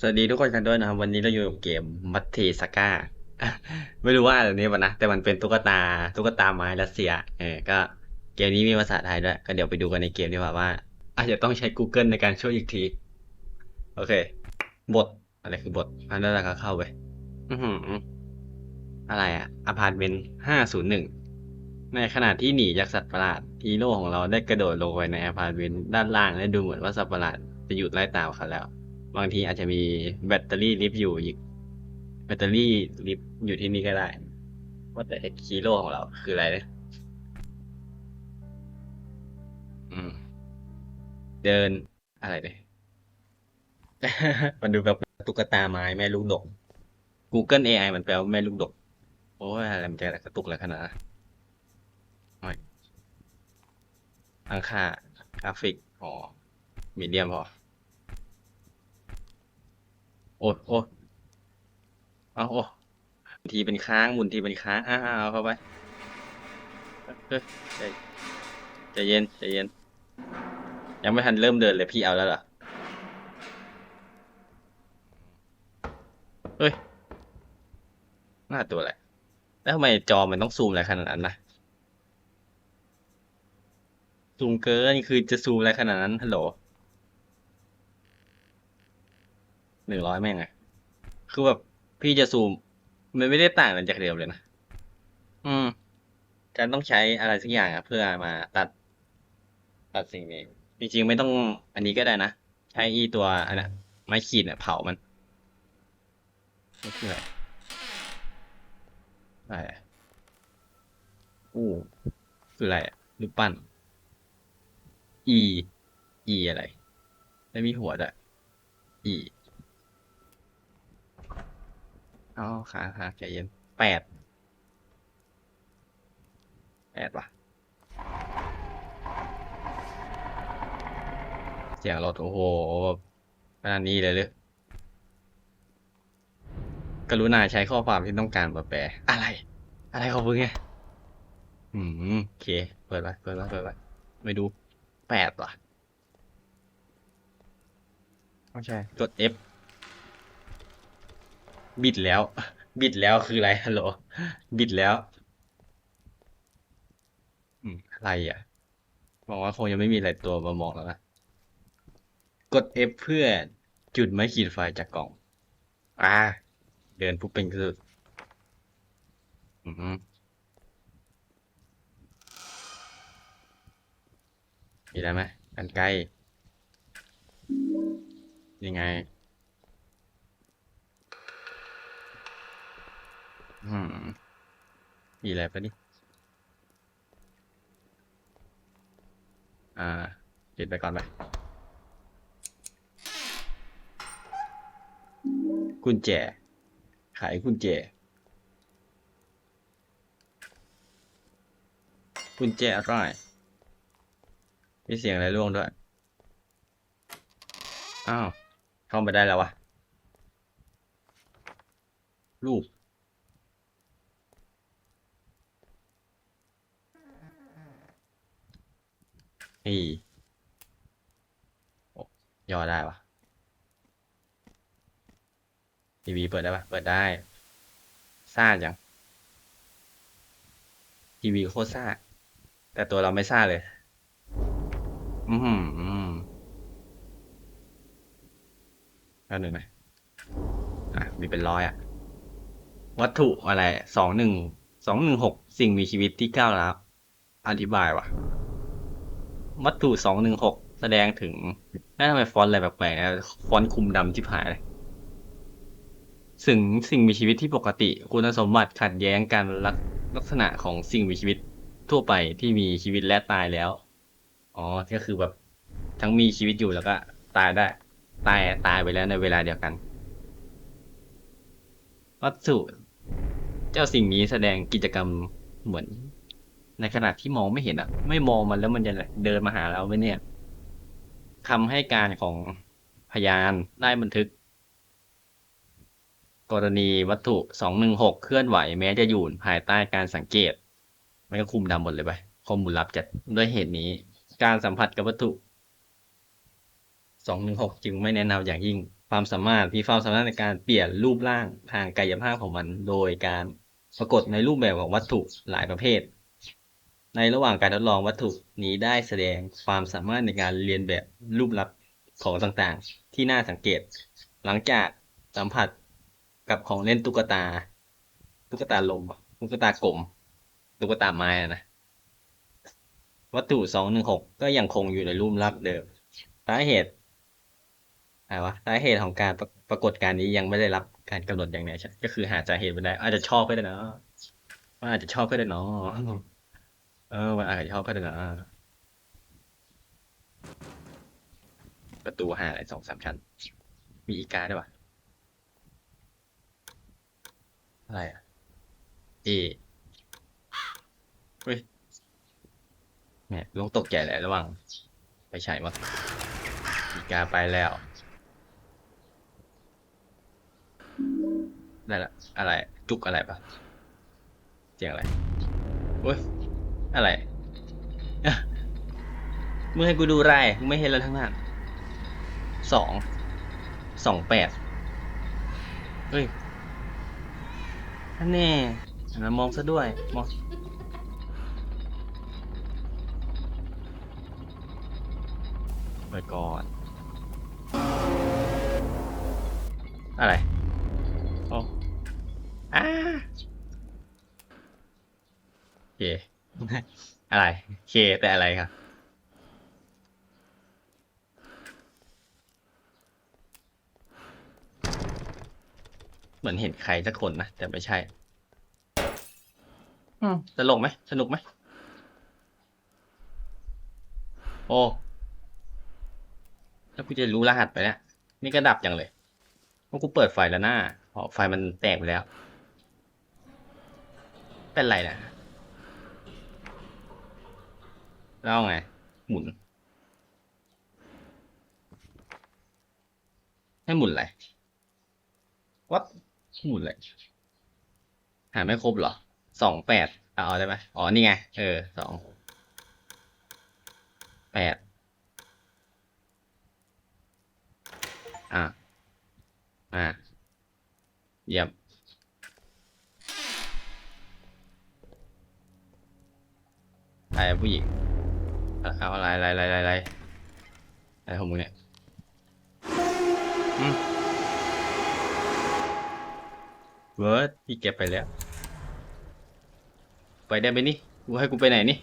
สวัสดีทุกคนกันด้วยนะครับ วันนี้เราอยู่กับเกมมัตเทสก้าไม่รู้ว่าอะไรนี้ปะนะ แต่มันเป็นตุ๊กตาตุ๊กตาไม้รัสเซียเออก็เกมนี้มีภาษาไทยด้วย ก็เดี๋ยวไปดูกันในเกมดีกว่าว่า อาจจะต้องใช้ Google ในการช่วยอีกที โอเค บท อะไรคือบทอันนั้นเราก็เข้าไปอืออะไรอะอพาร์ตเมนต์ห้าศูนย์หนึ่งในขณะที่หนีจากสัตว์ประหลาดฮีโร่ของเราได้กระโดดลงไปในอพาร์ตเมนต์ด้านล่างและดูเหมือนว่าสัตว์ประหลาดจะหยุดไล่ตามเขาแล้ว บางทีอาจจะมีแบตเตอรี่ลิฟต์อยู่อีก แบตเตอรี่ลิฟต์อยู่ที่นี่ก็ได้ ว่าแต่ฮีโร่ของเราคืออะไรเนี่ยอืม เดินอะไรเนี่ย มันดูแบบตุ๊กตาไม้แม่ลูกดก Google AI มันแปลว่าแม่ลูกดก โอ้ยอะไรมันจะกระตุกอะไรขนาดนั้นโอ้ยอังค่ากราฟิก อ๋อมีเดียมพอ โอ้โอ้เอาโอ้หมุนทีเป็นค้างหมุนทีเป็นค้างอ้าวเอาเข้าไปเฮ้ยใจใจเย็นใจเย็น ยังไม่ทันเริ่มเดินเลยพี่เอาแล้วเหรอเฮ้ยหน้าตัวอะไรแล้วทำไมจอมันต้องซูมอะไรขนาดนั้นนะซูมเกินคือจะซูมอะไรขนาดนั้นฮัลโหล หนึ่งร้อยแม่งอะคือแบบพี่จะซูม มันไม่ได้ต่างกันจากเดิมเลยนะ อืมการต้องใช้อะไรสักอย่างอะเพื่อมาตัด ตัดสิ่งนี้ จริงๆไม่ต้องอันนี้ก็ได้นะ ใช้อีตัวอันนั้นไม้ขีดเนี่ยเผามันนี่คืออะไรอะไรอะอู้คืออะไรอะรูปปั้น e e อะไร ไม่มีหัวด้วย e อ๋อขาขาใจเย็นแปดแปดว่ะเสียงรถโอ้โหขนาดนี้เลยหรือกรุณาใช้ข้อความที่ต้องการมาแปลอะไร อะไรของมึงไงอืมโอเค เปิดไว้เปิดไว้เปิดไว้ไม่ดูแปดว่ะไม่ใช่กด F บิดแล้ว บิดแล้วคืออะไรฮัลโหลบิดแล้วอืมอะไรอะมองว่าคงยังไม่มีอะไรตัวมามองแล้วนะกด F เพื่อจุดไม้ขีดไฟจากกล่อง อ่า เดินปุ๊บเป็นคืออืมมีอะไรไหมกันไกลยังไง อืมมีอะไรปะนี่ อ่าปิดไปก่อนไป กุญแจ ขายกุญแจ กุญแจอะไรมีเสียงอะไรร่วงด้วย อ้าว เข้าไปได้แล้ววะ รูป นี่ย่อได้ปะทีวีเปิดได้ปะเปิดได้ซ่าจังทีวีโคตรซ่า แต่ตัวเราไม่ซ่าเลยอือหืออืมแล้วหนึ่งไหมอะ มีเป็นร้อยอะ วัตถุอะไร สองหนึ่ง สองหนึ่งหก สิ่งมีชีวิตที่ก้าวร้าวอธิบายว่ะ วัตถุสองหนึ่งหกแสดงถึงน่าทำไมฟอนต์อะไรแปลกๆนะฟอนต์คุมดำชิบหายเลยสิ่งสิ่งมีชีวิตที่ปกติ คุณสมบัติขัดแย้งกันลักลักษณะของสิ่งมีชีวิตทั่วไปที่มีชีวิตและตายแล้ว อ๋อ ก็คือแบบทั้งมีชีวิตอยู่แล้วก็ ตายได้ ตายตายไปแล้วในเวลาเดียวกัน วัตถุ เจ้าสิ่งนี้แสดงกิจกรรมเหมือน ในขณะที่มองไม่เห็นอะ ไม่มองมันแล้วมันจะเดินมาหาเราไหมเนี่ยคำให้การของพยานได้บันทึก กรณีวัตถุสองหนึ่งหกเคลื่อนไหวแม้จะอยู่ภายใต้การสังเกต มันก็คุมดำหมดเลยไปข้อมูลลับจัดด้วยเหตุนี้ การสัมผัสกับวัตถุสองหนึ่งหกจึงไม่แนะนำอย่างยิ่ง ความสามารถมีความสามารถในการเปลี่ยนรูปร่างทางกายภาพของมัน โดยการปรากฏในรูปแบบของวัตถุหลายประเภท ในระหว่างการทดลองวัตถุนี้ได้แสดงความสามารถในการเรียนแบบรูปลักษณ์ของต่างๆ ที่น่าสังเกต หลังจากสัมผัสกับของเล่นตุ๊กตา ตุ๊กตาลมตุ๊กตากลมตุ๊กตาไม้นะวัตถุสองหนึ่งหกก็ยังคงอยู่ในรูปลักษณ์เดิมสาเหตุอะไรวะสาเหตุของการปรากฏการณ์นี้ยังไม่ได้รับการกำหนดอย่างแน่ชัดก็คือหาสาเหตุไม่ได้ อาจจะชอบก็ได้นะอาจจะชอบก็ได้เนาะ เออมันอาจจะชอบก็ได้นะประตูห้าอะไรสองสามชั้น มีอีกาด้วยวะอะไรอะเอเฮ้ยแหมลงตกใจเลยระหว่างไปใช่วะอีกาไปแล้ว ได้ละ อะไร จุกอะไรปะเสียงอะไรโอ้ย อะไรมึงให้กูดูไรมึงไม่เห็นแล้วทั้งนั้นสอง สองแปดเฮ้ยอันแน่อันนั้นมองซะด้วย มอง ไปก่อน อะไรโอ้อาโอเค อะไร เคแต่อะไรครับ เหมือนเห็นใครสักคนนะ แต่ไม่ใช่อืมตลกไหมสนุกไหม โอ้ถ้ากูจะรู้รหัสไปเนี่ยนี่ก็ดับอย่างเลยเพราะกูเปิดไฟแล้วหน้าเพราะไฟมันแตกไปแล้ว เป็นไรนะ แล้วไง หมุน ให้หมุนอะไรวัดหมุนอะไรหาไม่ครบเหรอสองแปดเอาเอได้ไหมอ๋อ นี่ไง เออสองแปดอ่าอ่าเยี่ยมอะไรผู้หญิง เอาอะไรอะไรอะไรอะไรอะไรอะไรของมึงเนี่ยอืมเวิร์ดพี่เก็บไปแล้ว ไปได้ไหมนี่กูให้กูไปไหนนี่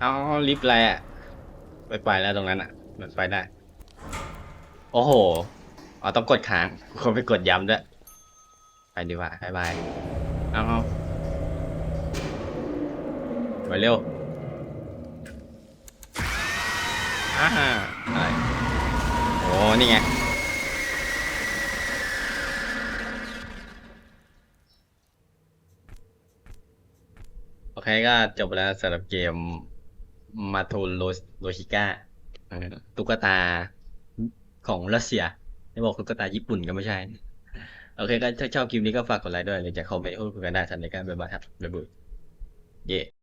เอาลิฟต์อะไรอะไปไปแล้วตรงนั้นอะมันไปได้ โอ้โหอ๋อต้องกดค้างกูไปกดย้ำด้วย ไปดีกว่าบายบาย เอาเอาไปเร็ว อ่าอะไรโอ้นี่ไงโอเคก็จบแล้วสำหรับเกมมาทโรโรชิก้าตุ๊กตาของรัสเซียไม่บอกตุ๊กตาญี่ปุ่นก็ไม่ใช่ โอเคก็ถ้าชอบคลิปนี้ก็ฝากกดไลค์ด้วยหรือจะคอมเมนต์พูดคุยกันได้ทันในการบ๊ายบายครับบ๊ายบายเย่